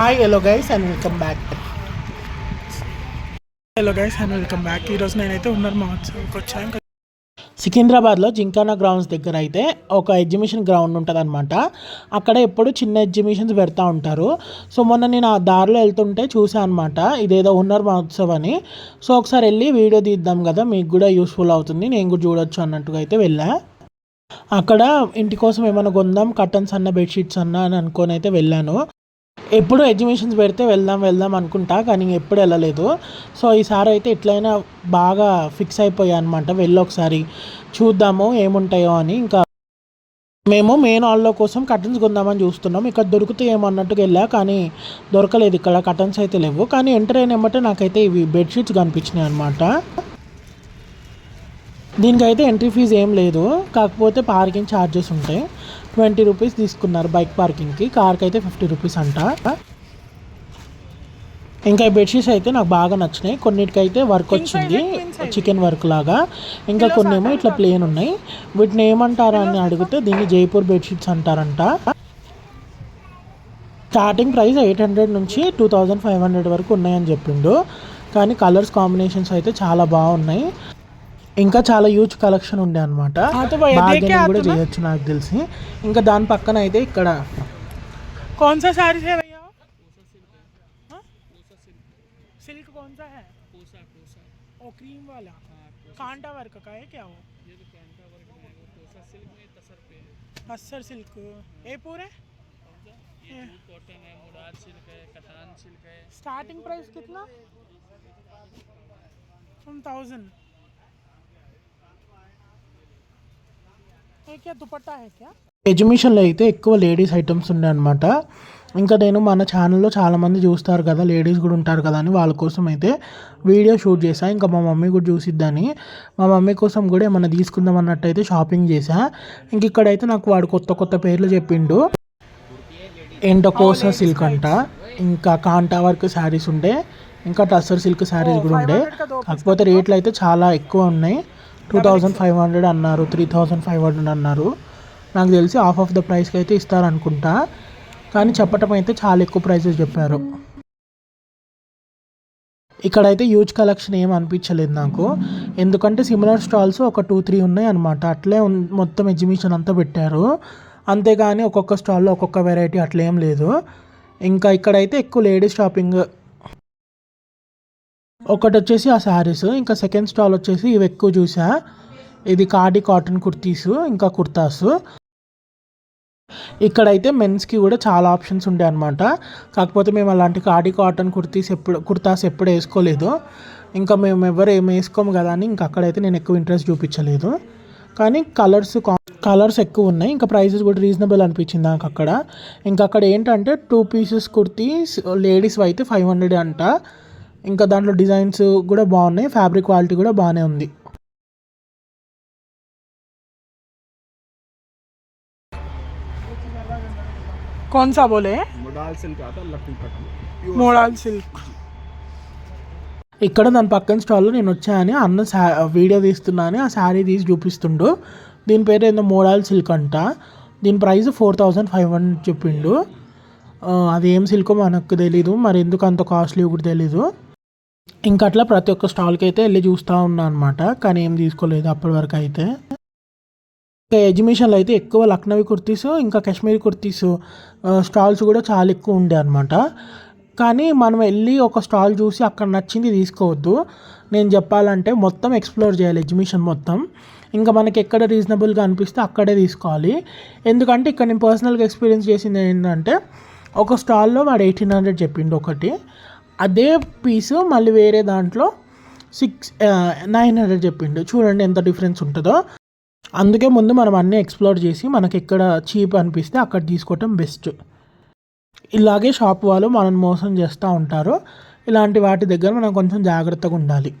Hi hello guys and welcome back hello guys and welcome back ఈరోజు నేనైతే ఉన్నర్ మహోత్సవంకి వచ్చాను సికింద్రాబాద్లో జింకానా గ్రౌండ్స్ దగ్గర అయితే ఒక ఎగ్జిబిషన్ గ్రౌండ్ ఉంటుంది అనమాట అక్కడ ఎప్పుడు చిన్న ఎగ్జిబిషన్స్ పెడతా ఉంటారు. సో మొన్న నేను ఆ దారిలో వెళ్తుంటే చూసాను అనమాట ఇదేదో హున్నర్ మహోత్సవ్ అని సో ఒకసారి వెళ్ళి వీడియో తీద్దాం కదా మీకు కూడా యూస్ఫుల్ అవుతుంది. నేను కూడా చూడొచ్చు అన్నట్టుగా అయితే వెళ్ళా. అక్కడ ఇంటి కోసం ఏమైనా కొందాం కర్టన్స్ అన్న బెడ్షీట్స్ అన్న అని అనుకొని అయితే వెళ్ళాను. ఎప్పుడు ఎగ్జిబిషన్స్ పెడితే వెళ్దాం వెళ్దాం అనుకుంటా కానీ ఎప్పుడు వెళ్ళలేదు. సో ఈసారి అయితే ఎట్లయినా బాగా ఫిక్స్ అయిపోయా అనమాట వెళ్ళి ఒకసారి చూద్దాము ఏముంటాయో అని. ఇంకా మేము మెయిన్ హాల్లో కోసం కర్టన్స్ కొందామని చూస్తున్నాం. ఇక్కడ దొరుకుతాయేమో అన్నట్టుగా వెళ్ళా కానీ దొరకలేదు. ఇక్కడ కటన్స్ అయితే లేవు. కానీ ఎంటర్ అయిన వెంబటే నాకైతే ఇవి బెడ్షీట్స్ కనిపించినాయి అనమాట దీనికైతే ఎంట్రీ ఫీజు ఏం లేదు. కాకపోతే పార్కింగ్ ఛార్జెస్ ఉంటాయి. ట్వంటీ రూపీస్ తీసుకున్నారు బైక్ పార్కింగ్కి. కార్కి అయితే ఫిఫ్టీ రూపీస్ అంట. ఇంకా ఈ బెడ్షీట్స్ అయితే నాకు బాగా నచ్చినాయి. కొన్నిటికైతే వర్క్ వచ్చింది. చికెన్ వర్క్ లాగా. ఇంకా కొన్ని ఏమో ఇట్లా ప్లేన్ ఉన్నాయి. వీటిని ఏమంటారా అని అడిగితే దీన్ని జైపూర్ బెడ్షీట్స్ అంటారంట. స్టార్టింగ్ ప్రైస్ ఎయిట్ హండ్రెడ్ నుంచి టూ థౌజండ్ ఫైవ్ హండ్రెడ్ వరకు ఉన్నాయని చెప్పిండు. కానీ కలర్స్ కాంబినేషన్స్ అయితే చాలా బాగున్నాయి. ఇంకా చాలా యూజ్ కలెక్షన్ ఉండే అనమాట కూడా చేయొచ్చు నాకు తెలిసి ఇంకా దాని పక్కన అయితే ఇక్కడ कौन सा साड़ी है भैया हाँ? सिल्क कौन सा है पूसा पूसा ओ क्रीम वाला कांटा वर्क का है क्या वो ये तो कैंटा वर्क में है वो पूसा सिल्क में तसर पे है अस्सर सिल्क ये पूरे ये जूट कॉटन है मुराद सिल्क है कतान सिल्क है स्टार्टिंग प्राइस कितना वन थाउजेंड ఎగ్జిబిషన్లో అయితే ఎక్కువ లేడీస్ ఐటమ్స్ ఉన్నాయి అనమాట ఇంకా నేను మన ఛానల్లో చాలామంది చూస్తారు కదా లేడీస్ కూడా ఉంటారు కదా అని వాళ్ళ కోసం అయితే వీడియో షూట్ చేశా. ఇంకా మా మమ్మీ కూడా చూసిద్దని. మా మమ్మీ కోసం కూడా ఏమన్నా తీసుకుందాం అన్నట్టు అయితే షాపింగ్ చేశా. ఇంక ఇక్కడైతే నాకు వాడు కొత్త కొత్త పేర్లు చెప్పిండు. ఎండకోస సిల్క్ అంట. ఇంకా కాంటా వర్క్ శారీస్ ఉండే. ఇంకా టస్సర్ సిల్క్ శారీస్ కూడా ఉండే. కాకపోతే రేట్లు అయితే చాలా ఎక్కువ ఉన్నాయి. టూ థౌజండ్ ఫైవ్ హండ్రెడ్ అన్నారు త్రీ థౌజండ్ ఫైవ్ హండ్రెడ్ అన్నారు. నాకు తెలిసి హాఫ్ ఆఫ్ ద ప్రైస్కి అయితే ఇస్తారనుకుంటా. కానీ చెప్పటం అయితే చాలా ఎక్కువ ప్రైజెస్ చెప్పారు. ఇక్కడైతే హ్యూజ్ కలెక్షన్ ఏం అనిపించలేదు నాకు. ఎందుకంటే సిమిలర్ స్టాల్స్ ఒక టూ త్రీ ఉన్నాయి అనమాట అట్లే మొత్తం ఎగ్జిబిషన్ అంతా పెట్టారు. అంతేగాని ఒక్కొక్క స్టాల్లో ఒక్కొక్క వెరైటీ అట్లా ఏం లేదు. ఇంకా ఇక్కడైతే ఎక్కువ లేడీస్ షాపింగ్ ఒకటి వచ్చేసి ఆ శారీస్ ఇంకా సెకండ్ స్టాల్ వచ్చేసి ఇవి ఎక్కువ చూసా. ఇది కాడి కాటన్ కుర్తీస్ ఇంకా కుర్తాస్. ఇక్కడైతే మెన్స్కి కూడా చాలా ఆప్షన్స్ ఉండే అనమాట కాకపోతే మేము అలాంటి కాడి కాటన్ కుర్తీస్ ఎప్పుడు కుర్తాస్ ఎప్పుడు వేసుకోలేదు. ఇంకా మేము ఎవరు ఏం వేసుకోము కదా అని ఇంకా అక్కడైతే నేను ఎక్కువ ఇంట్రెస్ట్ చూపించలేదు. కానీ కలర్స్ కలర్స్ ఎక్కువ ఉన్నాయి. ఇంకా ప్రైసెస్ కూడా రీజనబుల్ అనిపించింది నాకు అక్కడ. ఇంకా అక్కడ ఏంటంటే టూ పీసెస్ కుర్తీస్ లేడీస్ అయితే ఫైవ్ హండ్రెడ్ అంట. ఇంకా దాంట్లో డిజైన్స్ కూడా బాగున్నాయి ఫ్యాబ్రిక్ క్వాలిటీ కూడా బాగానే ఉంది कौन सा बोले मोडाल सिल्क आता लखनऊ पट्टी मोडाल सिल्क ఇక్కడ దాని పక్కన స్టాల్లో నేను వచ్చానని అన్న శా వీడియో తీస్తున్నాను ఆ శారీ తీసి చూపిస్తుండు దీని పేరు ఏందో మోడల్ సిల్క్ అంట దీని price four thousand five hundred చెప్పిండు ఆ, అది ఏం సిల్కో మనకు తెలీదు మరి ఎందుకు అంత కాస్ట్లీ కూడా తెలీదు ఇంకా అట్లా ప్రతి ఒక్క స్టాల్కి అయితే వెళ్ళి చూస్తూ ఉన్నా అనమాట కానీ ఏం తీసుకోలేదు అప్పటి వరకు అయితే. ఇంకా ఎగ్జిబిషన్లో అయితే ఎక్కువ లక్నవీ కుర్తీస్ ఇంకా కాశ్మీరీ కుర్తీస్ స్టాల్స్ కూడా చాలా ఎక్కువ ఉండే అనమాట కానీ మనం వెళ్ళి ఒక స్టాల్ చూసి అక్కడ నచ్చింది తీసుకోవద్దు. నేను చెప్పాలంటే మొత్తం ఎక్స్ప్లోర్ చేయాలి ఎగ్జిబిషన్ మొత్తం. ఇంకా మనకి ఎక్కడ రీజనబుల్గా అనిపిస్తే అక్కడే తీసుకోవాలి. ఎందుకంటే ఇక్కడ నేను పర్సనల్గా ఎక్స్పీరియన్స్ చేసింది ఏంటంటే ఒక స్టాల్లో వాడు ఎయిటీన్ హండ్రెడ్ చెప్పిండు ఒకటి. అదే పీసు మళ్ళీ వేరే దాంట్లో సిక్స్ నైన్ హండ్రెడ్ చెప్పిండు. చూడండి ఎంత డిఫరెన్స్ ఉంటుందో. అందుకే ముందు మనం అన్నీ ఎక్స్ప్లోర్ చేసి మనకి ఎక్కడ చీప్ అనిపిస్తే అక్కడ తీసుకోవటం బెస్ట్ ఇలాగే షాప్ వాళ్ళు మనల్ని మోసం చేస్తూ ఉంటారు. ఇలాంటి వాటి దగ్గర మనం కొంచెం జాగ్రత్తగా ఉండాలి.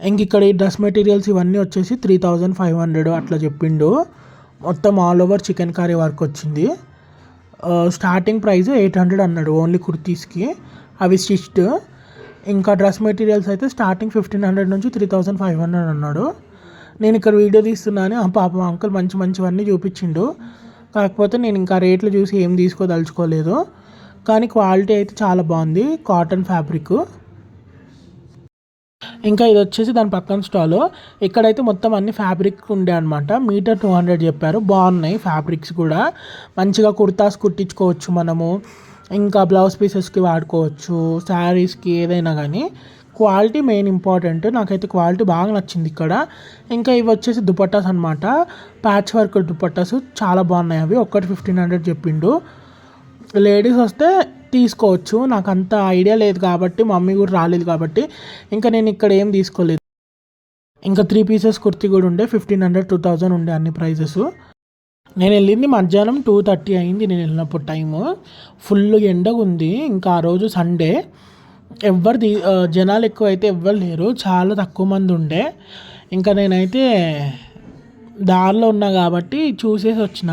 ఇంక ఇక్కడ ఈ డ్రెస్ మెటీరియల్స్ ఇవన్నీ వచ్చేసి త్రీ థౌజండ్ ఫైవ్ హండ్రెడ్ అట్లా చెప్పిండు. మొత్తం all over chicken curry work వచ్చింది. స్టార్టింగ్ ప్రైస్ ఎయిట్ హండ్రెడ్ అన్నాడు ఓన్లీ కుర్తీస్కి. అవి స్టిచ్డ్ ఇంకా డ్రెస్ మెటీరియల్స్ అయితే స్టార్టింగ్ ఫిఫ్టీన్ హండ్రెడ్ నుంచి త్రీ థౌజండ్ ఫైవ్ హండ్రెడ్ అన్నాడు. నేను ఇక్కడ వీడియో తీస్తున్నాను. ఆ పాపం అంకుల్ మంచి మంచివన్నీ చూపించిండు. కాకపోతే నేను ఇంకా రేట్లు చూసి ఏం తీసుకోదలుచుకోలేదు. కానీ క్వాలిటీ అయితే చాలా బాగుంది కాటన్ ఫ్యాబ్రిక్ ఇంకా ఇది వచ్చేసి దాని పక్కన స్టాల్. ఇక్కడైతే మొత్తం అన్ని ఫ్యాబ్రిక్ ఉండే అనమాట మీటర్ టూ హండ్రెడ్ చెప్పారు. బాగున్నాయి ఫ్యాబ్రిక్స్ కూడా. మంచిగా కుర్తాస్ కుట్టించుకోవచ్చు మనము. ఇంకా బ్లౌజ్ పీసెస్కి వాడుకోవచ్చు. శారీస్కి ఏదైనా కానీ క్వాలిటీ మెయిన్ ఇంపార్టెంట్ నాకైతే క్వాలిటీ బాగా నచ్చింది ఇక్కడ. ఇంకా ఇవి వచ్చేసి దుపట్టాస్ అనమాట ప్యాచ్ వర్క్ దుపట్టాస్ చాలా బాగున్నాయి అవి. ఒక్కటి ఫిఫ్టీన్ హండ్రెడ్ చెప్పిండు. లేడీస్ వస్తే తీసుకోవచ్చు. నాకు అంత ఐడియా లేదు కాబట్టి మమ్మీ కూడా రాలేదు కాబట్టి ఇంకా నేను ఇక్కడ ఏం తీసుకోలేదు. ఇంకా త్రీ పీసెస్ కుర్తీ కూడా ఉండే ఫిఫ్టీన్ హండ్రెడ్ టూ థౌజండ్ ఉండే అన్ని ప్రైజెస్. నేను వెళ్ళింది మధ్యాహ్నం టూ థర్టీ అయింది నేను వెళ్ళినప్పుడు టైము. ఫుల్ ఎండగా ఉంది. ఇంకా ఆ రోజు సండే. ఎవ్వరు తీ జనాలు ఎక్కువ అయితే ఎవ్వరు లేరు. చాలా తక్కువ మంది ఉండే. ఇంకా నేనైతే దారిలో ఉన్నా కాబట్టి చూసేసి వచ్చిన.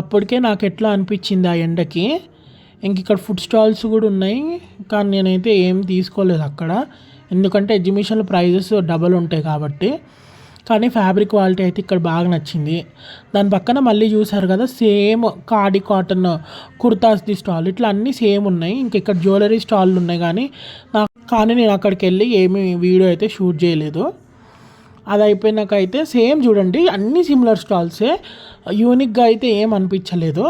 అప్పటికే నాకు ఎట్లా అనిపించింది ఆ ఎండకి? ఇంక ఇక్కడ ఫుడ్ స్టాల్స్ కూడా ఉన్నాయి కానీ నేనైతే ఏం తీసుకోలేదు అక్కడ. ఎందుకంటే ఎగ్జిబిషన్లో ప్రైజెస్ డబల్ ఉంటాయి కాబట్టి. కానీ ఫ్యాబ్రిక్ క్వాలిటీ అయితే ఇక్కడ బాగా నచ్చింది. దాని పక్కన మళ్ళీ చూసారు కదా సేమ్ కాడి కాటన్ కుర్తాస్ది స్టాల్ ఇట్లా అన్నీ సేమ్ ఉన్నాయి. ఇంకా ఇక్కడ జ్యువెలరీ స్టాల్ ఉన్నాయి కానీ నా కానీ నేను అక్కడికి వెళ్ళి ఏమి వీడియో అయితే షూట్ చేయలేదు. అది అయిపోయినాక అయితే సేమ్ చూడండి అన్ని సిమిలర్ స్టాల్సే యూనిక్గా అయితే ఏం అనిపించలేదు.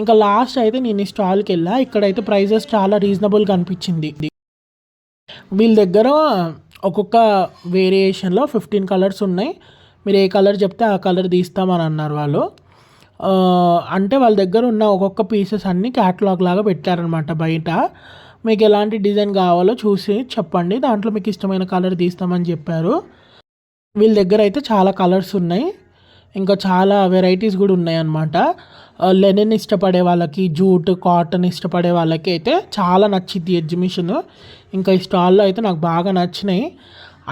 ఇంకా లాస్ట్ అయితే నేను ఈ స్టాల్కి వెళ్ళా. ఇక్కడైతే ప్రైజెస్ చాలా రీజనబుల్గా అనిపించింది. వీళ్ళ దగ్గర ఒక్కొక్క వేరియేషన్లో ఫిఫ్టీన్ కలర్స్ ఉన్నాయి. మీరు ఏ కలర్ చెప్తే ఆ కలర్ తీస్తామని అన్నారు వాళ్ళు. అంటే వాళ్ళ దగ్గర ఉన్న ఒక్కొక్క పీసెస్ అన్నీ క్యాటలాగ్ లాగా పెట్టారనమాట బయట. మీకు ఎలాంటి డిజైన్ కావాలో చూసి చెప్పండి. దాంట్లో మీకు ఇష్టమైన కలర్ తీస్తామని చెప్పారు. వీళ్ళ దగ్గర అయితే చాలా కలర్స్ ఉన్నాయి. ఇంకా చాలా వెరైటీస్ కూడా ఉన్నాయి అన్నమాట. లెనిన్ ఇష్టపడే వాళ్ళకి జూట్ కాటన్ ఇష్టపడే వాళ్ళకి అయితే చాలా నచ్చింది ఎగ్జిబిషన్ ఇంకా ఈ స్టాల్లో అయితే నాకు బాగా నచ్చినాయి.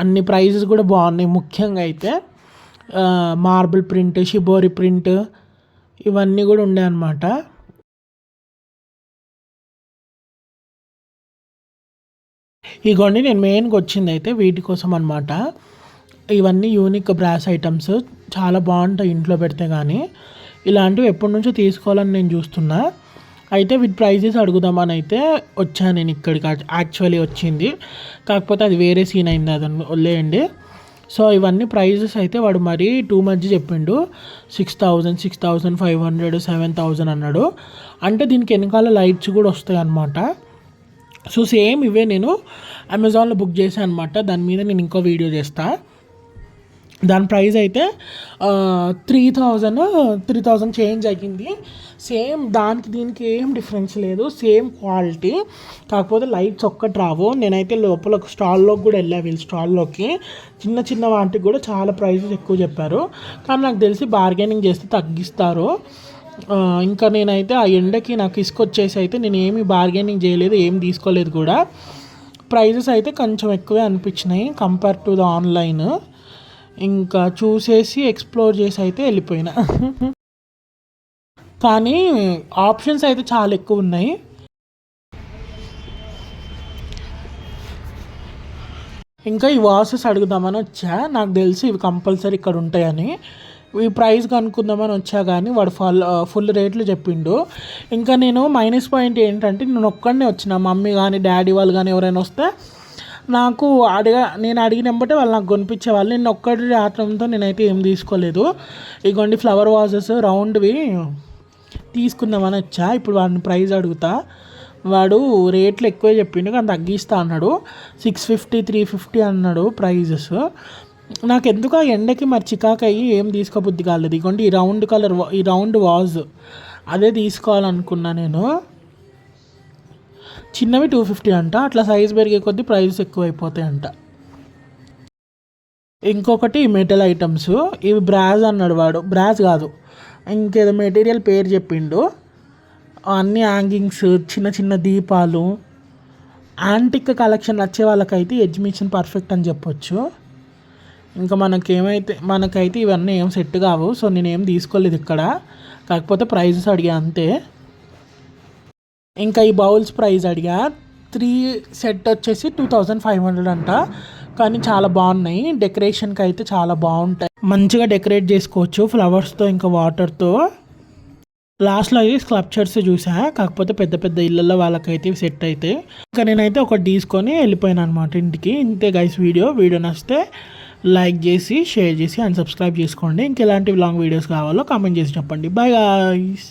అన్ని ప్రైజెస్ కూడా బాగున్నాయి ముఖ్యంగా అయితే. మార్బుల్ ప్రింట్ షిబోరి ప్రింట్ ఇవన్నీ కూడా ఉండే అన్నమాట. ఇగోండి నేను మెయిన్గా వచ్చింది అయితే వీటి కోసం అనమాట ఇవన్నీ యూనిక్ బ్రాస్ ఐటమ్స్ చాలా బాగుంటాయి ఇంట్లో పెడితే కానీ ఇలాంటివి ఎప్పటి నుంచో తీసుకోవాలని నేను చూస్తున్నా. అయితే విత్ ప్రైజెస్ అడుగుదామని అయితే వచ్చాను నేను ఇక్కడికి. యాక్చువల్లీ వచ్చింది. కాకపోతే అది వేరే సీన్ అయింది. అది వదిలేయండి. సో ఇవన్నీ ప్రైజెస్ అయితే వాడు మరీ టూ మచ్ చెప్పిండు. Six thousand six thousand five hundred seven thousand అన్నాడు. అంటే దీనికి వెనకాల లైట్స్ కూడా వస్తాయి అన్నమాట. సో సేమ్ ఇవే నేను అమెజాన్లో బుక్ చేశాను అనమాట దాని మీద నేను ఇంకో వీడియో చేస్తా. దాని ప్రైస్ అయితే three thousand three thousand change అయ్యింది. సేమ్ దానికి దీనికి ఏం డిఫరెన్స్ లేదు. Same quality. కాకపోతే లైట్స్ ఒక్కటి రావు. నేనైతే లోపల ఒక స్టాల్లోకి కూడా వెళ్ళా వీళ్ళు స్టాల్లోకి చిన్న చిన్న వాటికి కూడా చాలా ప్రైజెస్ ఎక్కువ చెప్పారు. కానీ నాకు తెలిసి బార్గెనింగ్ చేస్తే తగ్గిస్తారు. ఇంకా నేనైతే ఆ ఎండకి నాకు ఇసుకొచ్చేసి అయితే నేను ఏమి బార్గెనింగ్ చేయలేదు ఏం తీసుకోలేదు కూడా. ప్రైజెస్ అయితే కొంచెం ఎక్కువే అనిపించినాయి. కంపేర్ టు ద ఆన్లైన్ ఇంకా చూసేసి ఎక్స్ప్లోర్ చేసి అయితే వెళ్ళిపోయినా. కానీ ఆప్షన్స్ అయితే చాలా ఎక్కువ ఉన్నాయి. ఇంకా ఈ వాసెస్ అడుగుదామని వచ్చా. నాకు తెలిసి ఇవి కంపల్సరీ ఇక్కడ ఉంటాయని. ఈ ప్రైస్ కనుక్కుందామని వచ్చా కానీ వాడు ఫుల్ ఫుల్ రేట్లు చెప్పిండు. ఇంకా నేను మైనస్ పాయింట్ ఏంటంటే నేను ఒక్కడనే వచ్చిన. మమ్మీ కానీ డాడీ వాళ్ళు కానీ ఎవరైనా వస్తే నాకు అడిగా నేను అడిగినంబటే వాళ్ళు నాకు కొనిపించే వాళ్ళు నేను ఒక్కటి రావడంతో నేనైతే ఏం తీసుకోలేదు. ఇగోండి ఫ్లవర్ వాజెస్ రౌండ్వి తీసుకుందామని వచ్చా. ఇప్పుడు వాడిని ప్రైజ్ అడుగుతా. వాడు రేట్లు ఎక్కువే చెప్పిండు కానీ తగ్గిస్తా అన్నాడు. సిక్స్ ఫిఫ్టీ త్రీ ఫిఫ్టీ అన్నాడు ప్రైజెస్. నాకు ఎందుకు ఆ ఎండకి మరి చికాకు అయ్యి ఏం తీసుకోబుద్ధి కాలేదు. ఇగోండి ఈ రౌండ్ కలర్ ఈ రౌండ్ వాజ్. అదే తీసుకోవాలనుకున్నా నేను. చిన్నవి టూ ఫిఫ్టీ అంట అట్లా సైజ్ పెరిగే కొద్దీ ప్రైజెస్ ఎక్కువ అయిపోతాయి అంట ఇంకొకటి మెటల్ ఐటమ్స్ ఇవి బ్రాజ్ అన్నాడు వాడు. బ్రాజ్ కాదు ఇంకేదో మెటీరియల్ పేరు చెప్పిండు. అన్ని హ్యాంగింగ్స్ చిన్న చిన్న దీపాలు యాంటిక్ కలెక్షన్ నచ్చే వాళ్ళకైతే ఎగ్జిబిషన్ పర్ఫెక్ట్ అని చెప్పొచ్చు. ఇంకా మనకేమైతే మనకైతే ఇవన్నీ ఏం సెట్ కావు సో నేను ఏం తీసుకోలేదు ఇక్కడ. కాకపోతే ప్రైజెస్ అడిగా అంతే. ఇంకా ఈ బౌల్స్ ప్రైస్ అడిగా. త్రీ సెట్ వచ్చేసి టూ థౌజండ్ ఫైవ్ హండ్రెడ్ అంట. కానీ చాలా బాగున్నాయి. డెకరేషన్కి అయితే చాలా బాగుంటాయి. మంచిగా డెకరేట్ చేసుకోవచ్చు ఫ్లవర్స్తో ఇంకా వాటర్తో లాస్ట్లో అయితే స్క్లప్చర్స్ చూసా. కాకపోతే పెద్ద పెద్ద ఇళ్ళల్లో వాళ్ళకైతే సెట్ అయితే. ఇంకా నేనైతే ఒకటి తీసుకొని వెళ్ళిపోయాను అనమాట ఇంటికి. ఇంతే గైస్ వీడియో. వీడియో నచ్చితే లైక్ చేసి షేర్ చేసి అండ్ సబ్స్క్రైబ్ చేసుకోండి. ఇంకెలాంటి లాంగ్ వీడియోస్ కావాలో కామెంట్ చేసి చెప్పండి. Bye guys